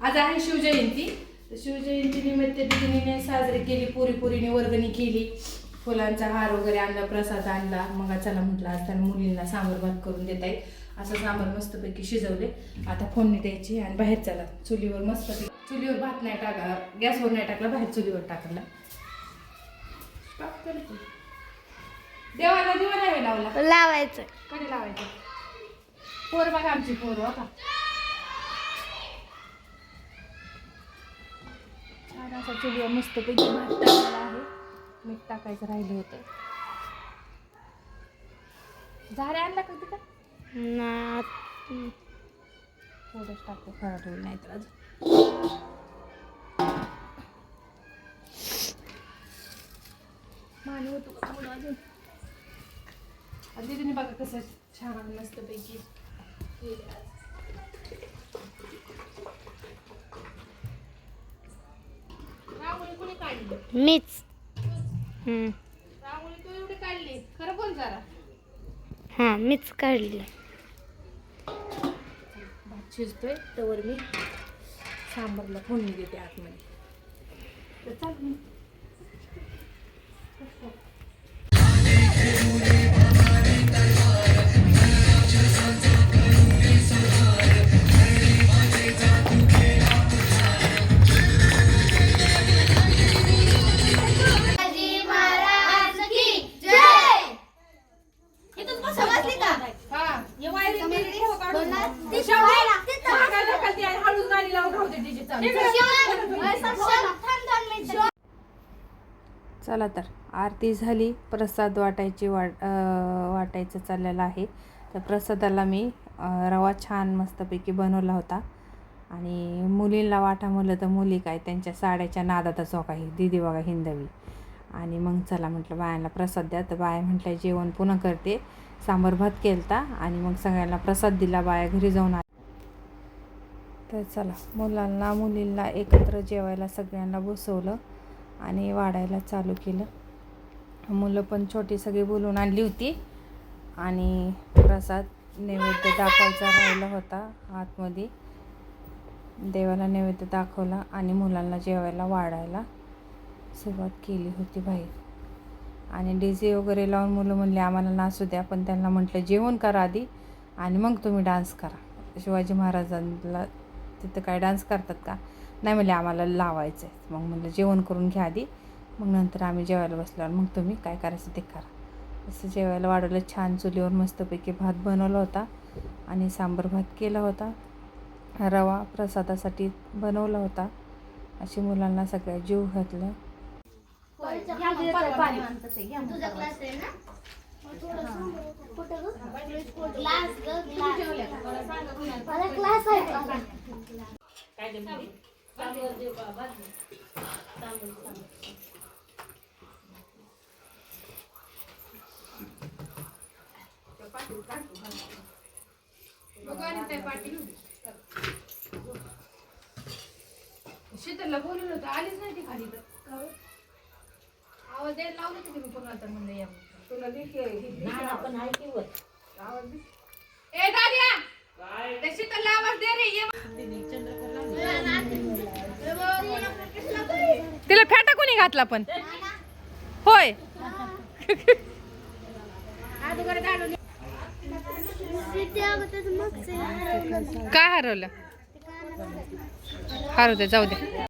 आज आहे शिवजयंती. तर शिवजयंती निमित्त दिदीने साजरी केली पुरी पुरीने वर्गणी केली. फुलांचा हार वगैरे आणला प्रसाद आणला. मग चला म्हटलं आज त्यांना मुलींना सांबर भात करून देता येईल. असं सांबर मस्तपैकी शिजवले. आता फोडणी द्यायची आणि बाहेर चला. चुलीवर मस्तपैकी चुलीवर भात नाही टाका गॅसवर नाही टाकला बाहेर चुलीवर टाकला. देवाला दिवा लावला. लावायचं. कधी लावायचं? पोर बघा आमची पोर हो छान असा चुलीवर मस्तपैकी भात टाकलेला आहे. मीठ टाकायचं राहिलं होतं. झाडे आणला का तिथं? ना थोडंच टाकतो खरा ठेवलं नाही तर अजून. माने होतो का थोडं अजून? दीदीने बघा कसं छान मस्तपैकी केलं आज. रांगोळी कोणी काढली मीच. हम्म. रांगोळी तू एवढी काढली खरं बोल जरा. हा मीच काढली. भात शिजतोय तवर मी सांबारला फोडणी देते आतमध्ये. तर चाल मग. चालू. चला तर आरती झाली. प्रसाद वाटायची वाट वाटायचं चाललेलं आहे. तर प्रसादाला मी रवा छान मस्तपैकी बनवला होता. आणि मुलींना वाटा म्हणलं तर मुली काय त्यांच्या साड्याच्या नादातच हो काही. दिदी बघा हिंदवी. आणि मग चला म्हटलं बायांना प्रसाद द्या. तर बाया म्हटलं जेवण पुन्हा करते. सांबर भात केलता. आणि मग सगळ्यांना प्रसाद दिला. बाया घरी जाऊन तर चला मुलांना मुलींना एकत्र जेवायला सगळ्यांना बसवलं आणि वाढायला चालू केलं. मुलं पण छोटी सगळी बोलून आणली होती आणि प्रसाद नैवेद्य दाखवायचा राहिला होता आतमध्ये. देवाला नैवेद्य दाखवला आणि मुलांना जेवायला वाढायला सुरुवात केली होती बाहेर आणि डी जे वगैरे लावून मुलं म्हणले आम्हाला नाचू द्या पण त्यांना म्हटलं जेवण करा आधी आणि मग तुम्ही डान्स करा. शिवाजी महाराजांना तिथं काय डान्स करतात का? नाही म्हणले आम्हाला लावायचं आहे मग म्हणलं जेवण करून घ्या आधी. मग नंतर आम्ही जेवायला बसल्यावर मग तुम्ही काय करायचं ते करा. असं जेवायला वाढवलं. छान चुलीवर मस्तपैकी भात बनवला होता आणि सांबर भात केला होता. रवा प्रसादासाठी बनवला होता. अशी मुलांना सगळ्या जीव घातलं. क्लास आहे शीतलला बोलवलं होतं आलीच नाही ती खाली तर? आवाज द्यायला लावलं मी पुन्हा तर म्हणलं या तुला आवाज दे. घातला पण. होय. काय हरवलं? हरवते जाऊ दे.